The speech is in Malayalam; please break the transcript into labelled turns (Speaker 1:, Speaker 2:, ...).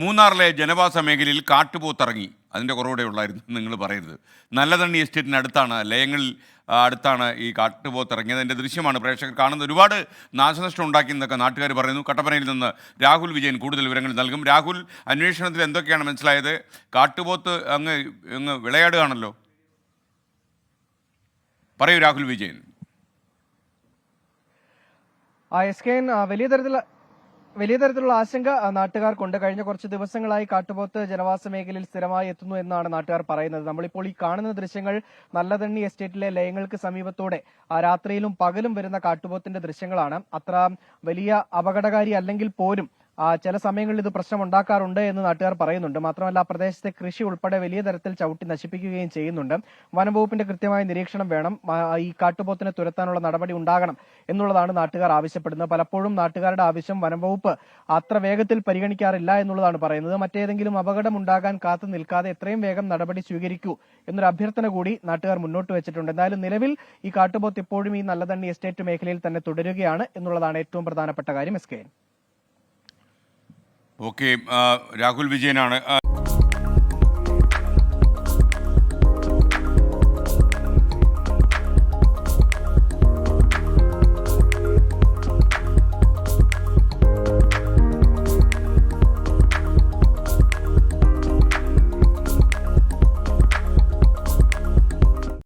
Speaker 1: മൂന്നാറിലെ ജനവാസ മേഖലയിൽ കാട്ടുപോത്തിറങ്ങി. അതിന്റെ കുറവൂടെ ഉള്ളായിരുന്നു നിങ്ങൾ പറയരുത്. നല്ലതണ്ണി എസ്റ്റേറ്റിന് അടുത്താണ് ലയങ്ങളിൽ അടുത്താണ് ഈ കാട്ടുപോത്ത് ഇറങ്ങിയത് അതിന്റെ ദൃശ്യമാണ് പ്രേക്ഷകർ കാണുന്നത്. ഒരുപാട് നാശനഷ്ടം ഉണ്ടാക്കിയെന്നൊക്കെ നാട്ടുകാർ പറയുന്നു. കട്ടപ്പനയിൽ നിന്ന് രാഹുൽ വിജയൻ കൂടുതൽ വിവരങ്ങൾ നൽകും. രാഹുൽ അന്വേഷണത്തിൽ എന്തൊക്കെയാണ് മനസ്സിലായത്? കാട്ടുപോത്ത് അങ്ങ് അങ്ങ് വിളയാടുകയാണല്ലോ. പറയൂ രാഹുൽ വിജയൻ.
Speaker 2: എസ് കെ വലിയ തരത്തിൽ വലിയ തരത്തിലുള്ള ആശങ്ക നാട്ടുകാർക്കുണ്ട്. കഴിഞ്ഞ കുറച്ച് ദിവസങ്ങളായി കാട്ടുപോത്ത് ജനവാസ മേഖലയിൽ സ്ഥിരമായി എത്തുന്നു എന്നാണ് നാട്ടുകാർ പറയുന്നത്. നമ്മളിപ്പോൾ ഈ കാണുന്ന ദൃശ്യങ്ങൾ നല്ലതണ്ണി എസ്റ്റേറ്റിലെ ലയങ്ങൾക്ക് സമീപത്തോടെ രാത്രിയിലും പകലും വരുന്ന കാട്ടുപോത്തിന്റെ ദൃശ്യങ്ങളാണ്. അത്ര വലിയ അപകടകാരി അല്ലെങ്കിൽ പോലും ചില സമയങ്ങളിൽ ഇത് പ്രശ്നം ഉണ്ടാക്കാറുണ്ട് എന്ന് നാട്ടുകാർ പറയുന്നുണ്ട്. മാത്രമല്ല ആ പ്രദേശത്തെ കൃഷി ഉൾപ്പെടെ വലിയ തരത്തിൽ ചവിട്ടി നശിപ്പിക്കുകയും ചെയ്യുന്നുണ്ട്. വനംവകുപ്പിന്റെ കൃത്യമായ നിരീക്ഷണം വേണം. ഈ കാട്ടുപോത്തിനെ തുരത്താനുള്ള നടപടി ഉണ്ടാകണം എന്നുള്ളതാണ് നാട്ടുകാർ ആവശ്യപ്പെടുന്നത്. പലപ്പോഴും നാട്ടുകാരുടെ ആവശ്യം വനംവകുപ്പ് അത്ര വേഗത്തിൽ പരിഗണിക്കാറില്ല എന്നുള്ളതാണ് പറയുന്നത്. മറ്റേതെങ്കിലും അപകടം ഉണ്ടാകാൻ കാത്തു നിൽക്കാതെ എത്രയും വേഗം നടപടി സ്വീകരിക്കൂ എന്നൊരു അഭ്യർത്ഥന കൂടി നാട്ടുകാർ മുന്നോട്ട് വെച്ചിട്ടുണ്ട്. എന്തായാലും നിലവിൽ ഈ കാട്ടുപോത്ത് ഇപ്പോഴും ഈ നല്ലതണ്ണി എസ്റ്റേറ്റ് മേഖലയിൽ തന്നെ തുടരുകയാണ് എന്നുള്ളതാണ് ഏറ്റവും പ്രധാനപ്പെട്ട കാര്യം എസ് കെ
Speaker 1: ഓക്കെ രാഹുൽ വിജയനാണ്.